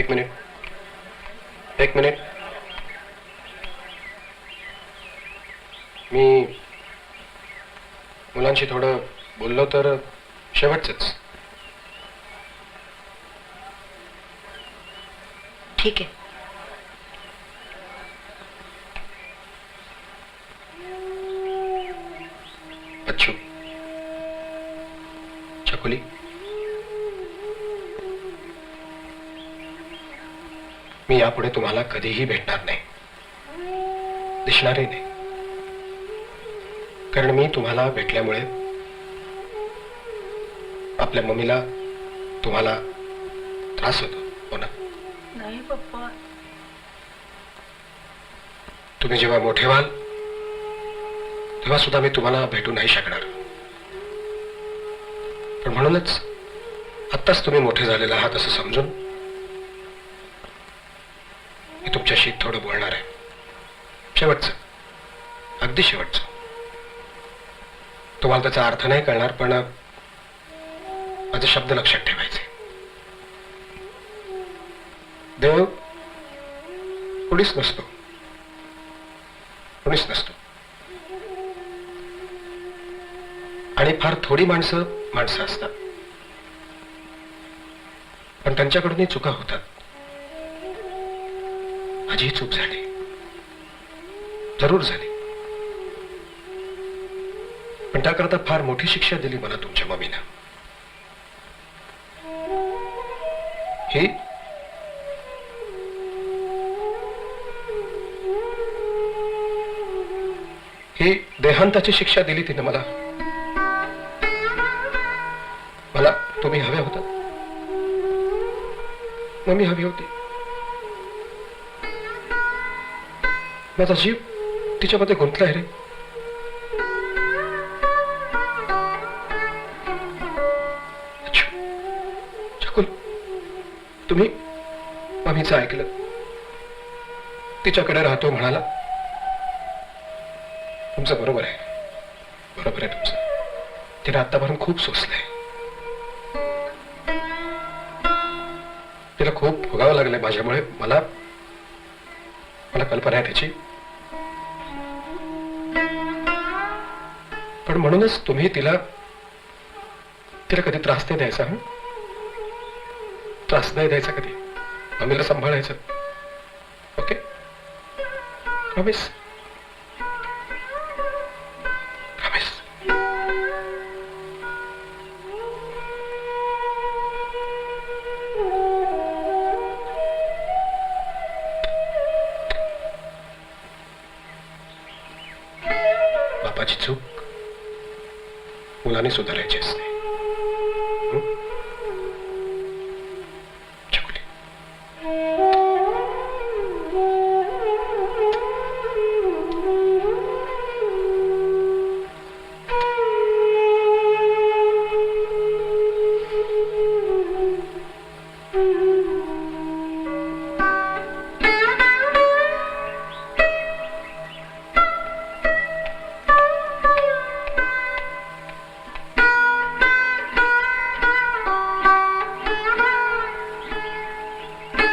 एक मिनिट. एक मिनिट. मी मुलांशी थोडं बोललो तर शेवटचंच. ठीक आहे. अच्छू छकुली. मी यापुढे तुम्हाला कधीही भेटणार नाही. दिसणारही नाही. कारण मी तुम्हाला भेटल्यामुळे आपल्या मम्मीला तुम्हाला त्रास होतो हो ना? नाही पप्पा. तुम्ही जेव्हा मोठे व्हाल तेव्हा सुद्धा मी तुम्हाला भेटू नाही शकणार. पण म्हणूनच आत्ताच तुम्ही मोठे झालेले आहात असं समजून मी तुमच्याशी थोडं बोलणार आहे. शेवटचं. अगदी शेवटचं. तुम्हाला त्याचा अर्थ नाही कळणार पण माझे शब्द लक्षात ठेवायचे. देव कुणीच नसतो. कुणीच नसतो. आणि फार थोडी माणसं माणसं असतात. पण त्यांच्याकडूनही चुका होतात. माझी चूक झाली. जरूर झाली. पण त्याकरता फार मोठी शिक्षा दिली मला तुमच्या मम्मीनं. हे? ही देहांताची शिक्षा दिली तिने मला. मला तुम्ही हव्या होता. मम्मी हवी होती. माझा जीव तिच्यामध्ये गुंतलाय रे. तुम्ही मम्मीचं ऐकलं. तिच्याकडे राहतो म्हणाला. तुमचं बरोबर आहे. बरोबर आहे तुमचं. तिने आतापर्यंत खूप सोसलंय तिला खूप भोगावं लागलंय माझ्यामुळे. मला मला कल्पना आहे त्याची. पण म्हणूनच तुम्ही तिला तिला कधी त्रास नाही द्यायचा हं? त्रास नाही द्यायचा कधी? मम्मीला सांभाळायचं. ओके? प्रॉमिस प्रॉमिस बापाची चूक मुलाने सुधारायची असते